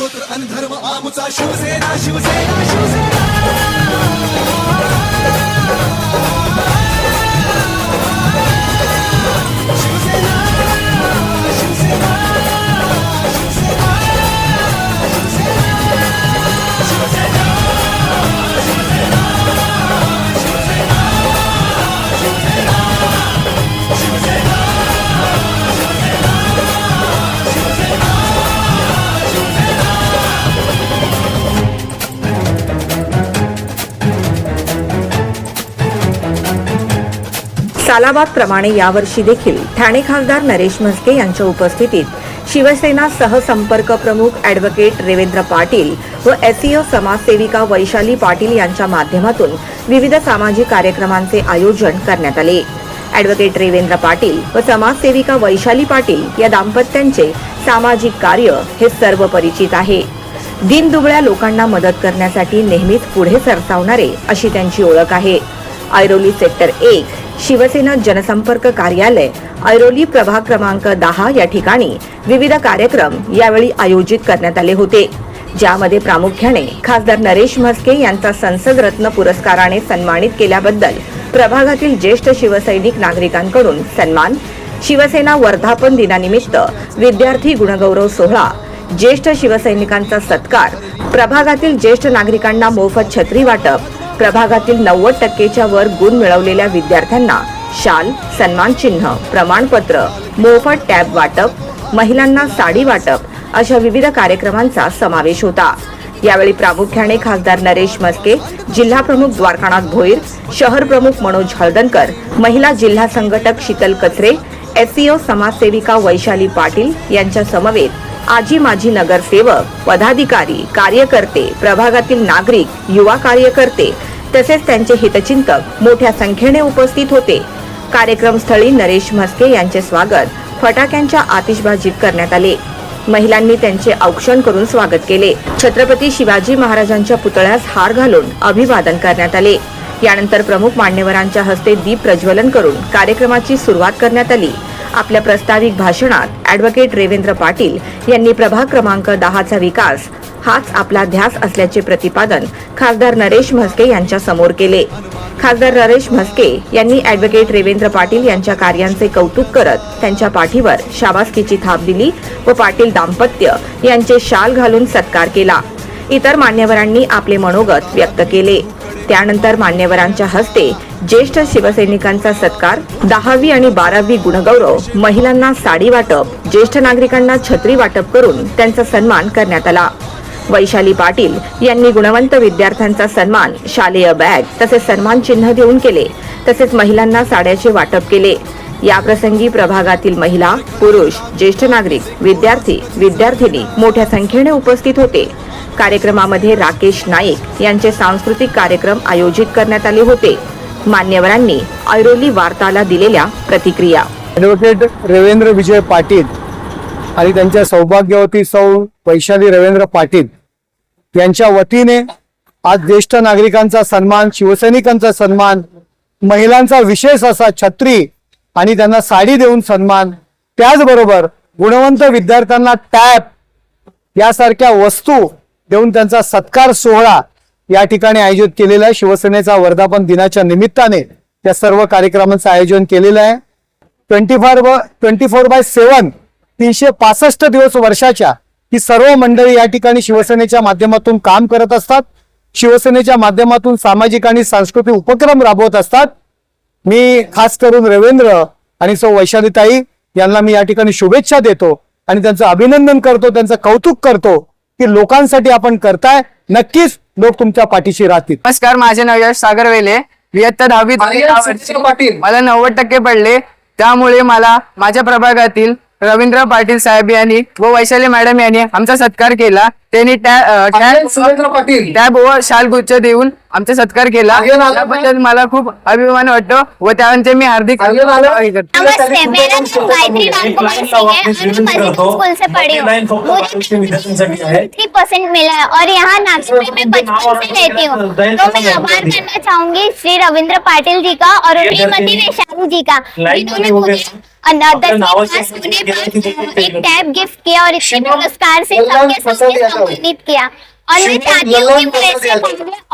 पुत्र अन धर्म आमचा शिवसेना शिवसेना शिवसेना. सालाबाद प्रमाणे यावर्षी देखील ठाणे खासदार नरेश म्हस्के यांच्या उपस्थितीत शिवसेना सहसंपर्क प्रमुख ॲडव्होकेट रेवेंद्र पाटील व एसईओ समाजसेविका वैशाली पाटील यांच्या माध्यमातून विविध सामाजिक कार्यक्रमांचे आयोजन करण्यात आले. ॲडव्होकेट रेवेंद्र पाटील व समाजसेविका वैशाली पाटील या दाम्पत्यांचे सामाजिक कार्य हे सर्व परिचित आहे. दिनदुबळ्या लोकांना मदत करण्यासाठी नेहमीच पुढे सरसावणारे अशी त्यांची ओळख आहे. ऐरोली सेक्टर एक शिवसेना जनसंपर्क कार्यालय ऐरोली प्रभाग क्रमांक दहा या ठिकाणी विविध कार्यक्रम यावेळी आयोजित करण्यात आले होते. ज्यामध्ये प्रामुख्याने खासदार नरेश म्हस्के यांचा संसद रत्न पुरस्काराने सन्मानित केल्याबद्दल प्रभागातील ज्येष्ठ शिवसैनिक नागरिकांकडून सन्मान शिवसेना वर्धापन दिनानिमित्त विद्यार्थी गुणगौरव सोहळा ज्येष्ठ शिवसैनिकांचा सत्कार प्रभागातील ज्येष्ठ नागरिकांना मोफत छत्री वाटप प्रभागातील नव्वद टक्केच्या वर गुण मिळवलेल्या विद्यार्थ्यांना शाल सन्मान चिन्ह प्रमाणपत्र मोफत टॅब वाटप महिलांना साडी वाटप अशा विविध कार्यक्रमांचा समावेश होता. यावेळी प्रामुख्याने खासदार नरेश मस्के जिल्हा प्रमुख द्वारकानाथ भोईर शहर प्रमुख मनोज हळदणकर महिला जिल्हा संघटक शीतल कचरे एससीओ समाजसेविका वैशाली पाटील यांच्या समवेत आजी माजी नगरसेवक पदाधिकारी कार्यकर्ते प्रभागातील नागरिक युवा कार्यकर्ते तसेच त्यांचे हितचिंतक मोठ्या संख्येने उपस्थित होते. कार्यक्रमस्थळी नरेश म्हस्के यांचे स्वागत फटाक्यांच्या आतिषबाजीत करण्यात आले. महिलांनी त्यांचे औक्षण करून स्वागत केले. छत्रपती शिवाजी महाराजांच्या पुतळ्यास हार घालून अभिवादन करण्यात आले. यानंतर प्रमुख मान्यवरांच्या हस्ते दीप प्रज्वलन करून कार्यक्रमाची सुरुवात करण्यात आली. आपल्या प्रस्ताविक भाषणात ॲडव्होकेट रेवेंद्र पाटील यांनी प्रभाग क्रमांक दहाचा विकास हाच आपला ध्यास असल्याचे प्रतिपादन खासदार नरेश म्हस्के यांच्या समोर केले. खासदार नरेश म्हस्के यांनी ॲडव्होकेट रेवेंद्र पाटील यांच्या कार्यांचे कौतुक करत त्यांच्या पाठीवर शाबासकीची थाप दिली व पाटील दाम्पत्य यांचे शाल घालून सत्कार केला. इतर मान्यवरांनी आपले मनोगत व्यक्त केले. त्यानंतर मान्यवरांच्या हस्ते ज्येष्ठ शिवसैनिकांचा सत्कार दहावी आणि बारावी गुणगौरव महिलांना साडी वाटप ज्येष्ठ नागरिकांना छत्री वाटप करून त्यांचा सन्मान करण्यात आला. वैशाली पाटील यांनी गुणवंत विद्यार्थ्यांचा सन्मान शालेय बॅग तसेच सन्मान चिन्ह देऊन केले तसेच महिलांना साड्याचे वाटप केले. याप्रसंगी प्रभागातील महिला पुरुष ज्येष्ठ नागरिक विद्यार्थी विद्यार्थिनी मोठ्या संख्येने उपस्थित होते. कार्यक्रमामध्ये राकेश नाईक यांचे सांस्कृतिक कार्यक्रम आयोजित करण्यात आले होते. मान्यवरांनी ऐरोली वार्ताला दिलेल्या प्रतिक्रिया. ॲडव्होकेट रवींद्र विजय पाटील आणि त्यांच्या सौभाग्यवती सौ वैशाली रवींद्र पाटील यांच्या वतीने आज ज्येष्ठ नागरिकांचा सन्मान शिवसैनिकांचा सन्मान महिलांचा विशेष असा छत्री आणि त्यांना साडी देऊन सन्मान त्याचबरोबर गुणवंत विद्यार्थ्यांना टॅप यासारख्या वस्तू देऊन त्यांचा सत्कार सोहळा या ठिकाणी आयोजित केलेला आहे. शिवसेनेचा वर्धापन दिनाच्या निमित्ताने त्या सर्व कार्यक्रमांचं आयोजन केलेलं आहे. Twenty four twenty four by seven तीनशे पासष्ट दिवस वर्षाच्या ही सर्व मंडळी या ठिकाणी शिवसेनेच्या माध्यमातून काम करत असतात. शिवसेनेच्या माध्यमातून सामाजिक आणि सांस्कृतिक उपक्रम राबवत असतात. मी खास करून रवींद्र आणि सौ वैशालीताई यांना मी या ठिकाणी शुभेच्छा देतो आणि त्यांचं अभिनंदन करतो त्यांचं कौतुक करतो. की लोकांसाठी आपण करताय नक्कीच लोक तुमच्या पाठीशी राहतील. नमस्कार माझे नाव यश सागर वेले. मी इयत्ता पाटील. मला नव्वद टक्के पडले. त्यामुळे मला माझ्या प्रभागातील रवींद्र पाटील साहेब यांनी व वैशाली मॅडम यांनी आमचा सत्कार केला. त्यांनी सुरेंद्र पाटील. टॅब व शाल गुच्छ देऊन आमचा सत्कार केला. त्याबद्दल मला खूप अभिमान वाटतो व त्यांचे मी हार्दिक? हे. है. और हूँ. मुझे थ्री परसेंट मिला. और यहाँ नागपुर में बचपन से रहती तो मैं आभार करना चाहूंगी श्री रविंद्र पाटिल जी का और श्रीमती वैशाली जी का। जिन्होंने मुझे अन- दसवीं पास होने पर एक टैब गिफ्ट किया और इसी पुरस्कार से सबके सामने सम्मानित किया। और मैं चाहती हूँ कि वो ऐसे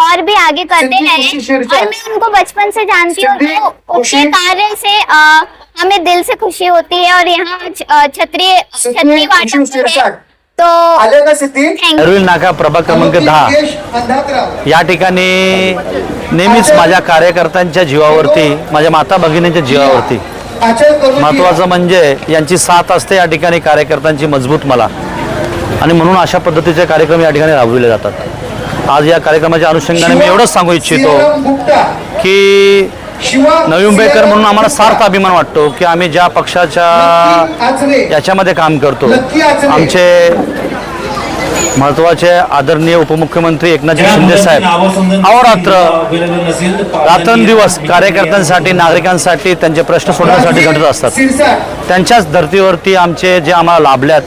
और भी आगे करते रहे और मैं उनको बचपन से जानती हूँ तो उनके कार्य से हमें दिल से खुशी होती है और यहाँ क्षत्रिय क्षत्रिय वाटप तो एरविल नाका प्रभाग क्रमांक दहा। या ठिकाणी नेहमीच माझ्या कार्यकर्त्यांच्या जीवावरती माझ्या माता भगिनींच्या जीवावरती महत्वाचं म्हणजे यांची साथ असते या ठिकाणी कार्यकर्त्यांची मजबूत मला. आणि म्हणून अशा पद्धतीचे कार्यक्रम या ठिकाणी राबविले जातात. आज या कार्यक्रमाच्या अनुषंगाने मी एवढंच सांगू इच्छितो की नवी मुंबईकर म्हणून आम्हाला सार्थ अभिमान वाटतो की आम्ही ज्या पक्षाच्या याच्यामध्ये काम करतो. आमचे महत्त्वाचे आदरणीय उपमुख्यमंत्री एकनाथजी शिंदे साहेब. अहोरात्र रात्रंदिवस कार्यकर्त्यांसाठी नागरिकांसाठी त्यांचे प्रश्न सोडवण्यासाठी झटत असतात. त्यांच्याच धर्तीवरती आमचे जे आम्हाला लाभल्यात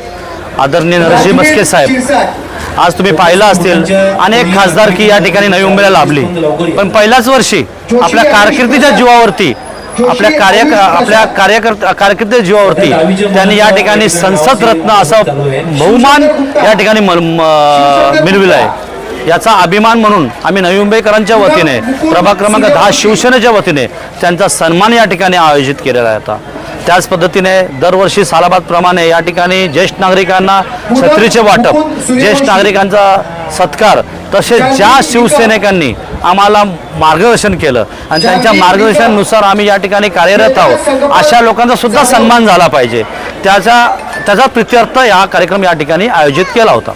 आदरणीय नरसिंह मस्के साहेब आज तुम्ही पाहिलं असतील अनेक खासदार की या ठिकाणी नवी मुंबईला लाभली. पण पहिल्याच वर्षी आपल्या कारकिर्दीच्या जीवावरती आपल्या कार्य आपल्या कार्यकर्ता कारकिर्दीच्या जीवावरती त्यांनी या ठिकाणी संसद रत्न असा बहुमान या ठिकाणी मिळविला आहे? याचा अभिमान म्हणून आम्ही नवी मुंबईकरांच्या वतीने प्रभाग क्रमांक दहा शिवसेनेच्या वतीने त्यांचा सन्मान या ठिकाणी आयोजित केलेला आहे आता. त्याच पद्धतीने दरवर्षी सालाबादप्रमाणे या ठिकाणी ज्येष्ठ नागरिकांना छत्रीचे वाटप ज्येष्ठ नागरिकांचा सत्कार तसेच ज्या शिवसैनिकांनी आम्हाला मार्गदर्शन केलं आणि त्यांच्या मार्गदर्शनानुसार आम्ही या ठिकाणी कार्यरत आहोत अशा लोकांचा सुद्धा सन्मान झाला पाहिजे. त्याचा त्याचा प्रित्यर्थ हा कार्यक्रम या ठिकाणी आयोजित केला होता.